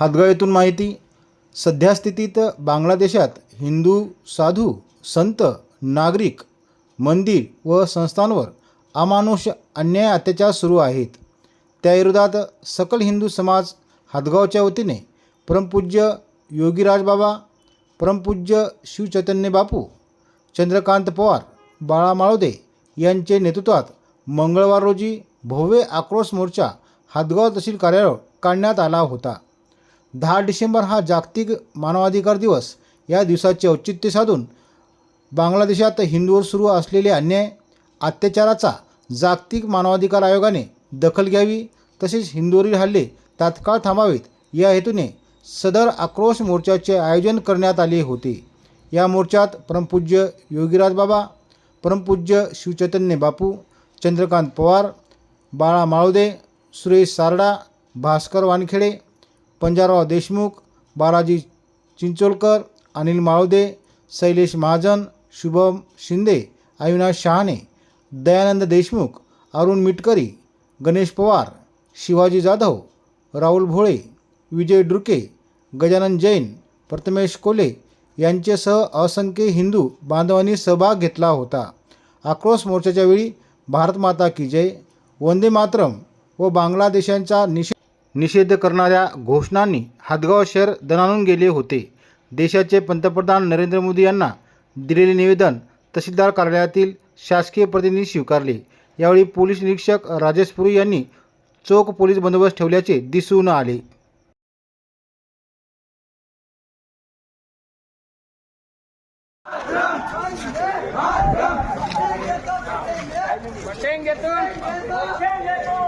हातगाळीतून माहिती. सध्या स्थितीत बांगलादेशात हिंदू साधू संत नागरिक मंदिर व संस्थांवर अमानुष अन्याय अत्याचार सुरू आहेत. त्याविरोधात सकल हिंदू समाज हातगावच्या वतीने परमपूज्य योगीराज बाबा परमपूज्य शिवचैतन्य बापू चंद्रकांत पवार बाळा माळोदे यांचे नेतृत्वात मंगळवार रोजी भव्य आक्रोश मोर्चा हातगाव तहसील कार्यालय काढण्यात आला होता. दहा डिसेंबर हा जागतिक मानवाधिकार दिवस. या दिवसाचे औचित्य साधून बांगलादेशात हिंदूवर सुरू असलेले अन्याय अत्याचाराचा जागतिक मानवाधिकार आयोगाने दखल घ्यावी तसेच हिंदूवरील हल्ले तात्काळ थांबावेत या हेतूने सदर आक्रोश मोर्चाचे आयोजन करण्यात आले होते. या मोर्चात परमपूज्य योगीराज बाबा परमपूज्य शिवचैतन्य बापू चंद्रकांत पवार बाळा माळुदे सुरेश सारडा भास्कर वानखेडे पंजाबराव देशमुख बालाजी चिंचोलकर अनिल माळोदे शैलेश महाजन शुभम शिंदे अविनाश शहाणे दयानंद देशमुख अरुण मिटकरी गणेश पवार शिवाजी जाधव राहुल भोळे विजय डुरके गजानन जैन प्रथमेश कोले यांच्यासह असंख्य हिंदू बांधवांनी सहभाग घेतला होता. आक्रोश मोर्चाच्या वेळी भारत माता की जय वंदे मातरम व बांगलादेशांचा निषेध निषेध करणाऱ्या घोषणांनी हातगाव शहर दणाणून गेले होते. देशाचे पंतप्रधान नरेंद्र मोदी यांना दिलेले निवेदन तहसीलदार कार्यालयातील शासकीय प्रतिनिधी स्वीकारले. यावेळी पोलीस निरीक्षक राजेश पुरी यांनी चोख पोलीस बंदोबस्त ठेवल्याचे दिसून आले. बचेंगे तुम बचेंगे तो.